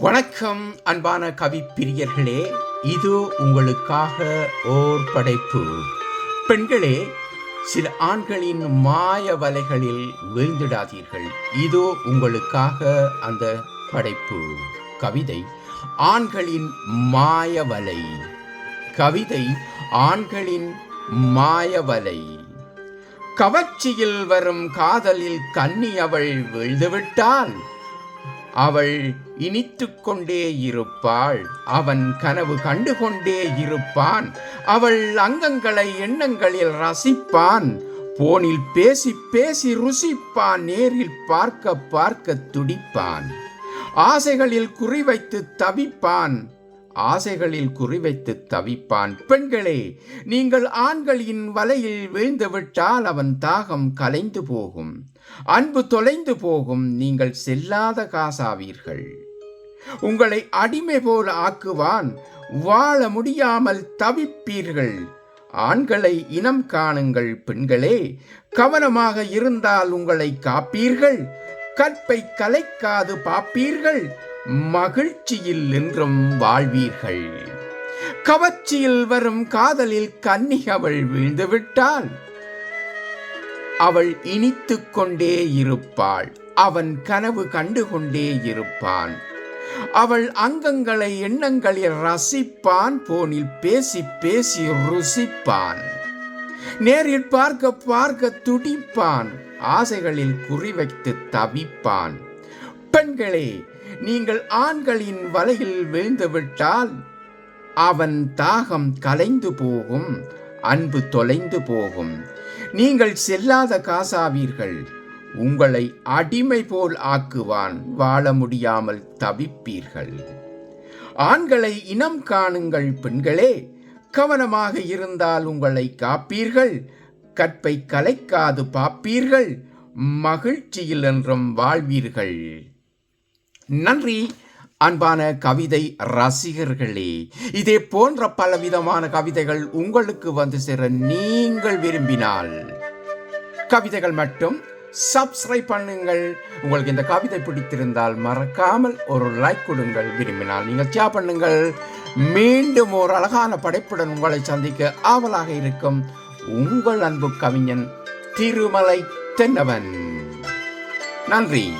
வணக்கம் அன்பான கவி பிரியர்களே. இது உங்களுக்காக ஓர் படைப்பு. பெண்களே சில ஆண்களின் மாய வலைகளில் வீழ்ந்திடாதீர்கள். இதோ உங்களுக்காக அந்த படைப்பு. கவிதை ஆண்களின் மாய வலை. கவிதை ஆண்களின் மாய வலை. கவர்ச்சியில் வரும் காதலில் கண்ணி அவள் விழுந்துவிட்டால் அவள் இனித்துக்கொண்டே இருப்பாள். அவன் கனவு கண்டுகொண்டே இருப்பான். அவள் அங்கங்களை எண்ணங்களில் ரசிப்பான். போனில் பேசி பேசி ருசிப்பான். நேரில் பார்க்க பார்க்க துடிப்பான். ஆசைகளில் குறிவைத்து தவிப்பான். ஆசைகளில் குறிவைத்து தவிப்பான். பெண்களே நீங்கள் ஆண்களின் வலையில் வீழ்ந்துவிட்டால் அவன் தாகம் கலைந்து போகும். அன்பு தொலைந்து போகும். நீங்கள் செல்லாத காசாவீர்கள். உங்களை அடிமை போல ஆக்குவான். வாழ முடியாமல் தவிப்பீர்கள். ஆண்களை இனம் காணுங்கள் பெண்களே. கவனமாக இருந்தால் உங்களை காப்பீர்கள். கற்பை கலைக்காது பாப்பீர்கள். மகிழ்ச்சியில் என்றும் வாழ்வீர்கள். கவர்ச்சியில் வரும் காதலில் கன்னி அவள் வீழ்ந்துவிட்டால் அவள் இனித்து கொண்டே இருப்பாள். அவன் கனவு கண்டுகொண்டே இருப்பான். அவள் அங்கங்களை எண்ணங்களில் ரசிப்பான். போனில் பேசி பேசி ருசிப்பான். நேரில் பார்க்க பார்க்க துடிப்பான். ஆசைகளில் குறிவைத்து தவிப்பான். பெண்களே நீங்கள் ஆண்களின் வலையில் வீழ்ந்துவிட்டால் அவன் தாகம் கலைந்து போகும் அன்பு தொலைந்து போகும். நீங்கள் செல்லாத காசாவீர்கள் உங்களை அடிமை போல் ஆக்குவான் வாழ முடியாமல் தவிப்பீர்கள். ஆண்களை இனம் காணுங்கள் பெண்களே கவனமாக இருந்தால் உங்களை காப்பீர்கள் கற்பை கலைக்காது பாப்பீர்கள் மகிழ்ச்சியில் என்றும் வாழ்வீர்கள். நன்றி. அன்பான கவிதை ரசிகர்களே இதே போன்ற பலவிதமான கவிதைகள் உங்களுக்கு வந்து சேர நீங்கள் விரும்பினால் கவிதைகள் மட்டும் சப்ஸ்கிரைப் பண்ணுங்கள். உங்களுக்கு இந்த கவிதை பிடித்திருந்தால் மறக்காமல் ஒரு லைக் கொடுங்கள். விரும்பினால் நீங்கள் ஷேர் பண்ணுங்கள். மீண்டும் ஒரு அழகான படைப்புடன் உங்களை சந்திக்க ஆவலாக இருக்கும் உங்கள் அன்பு கவிஞன் திருமலை தென்னவன். நன்றி.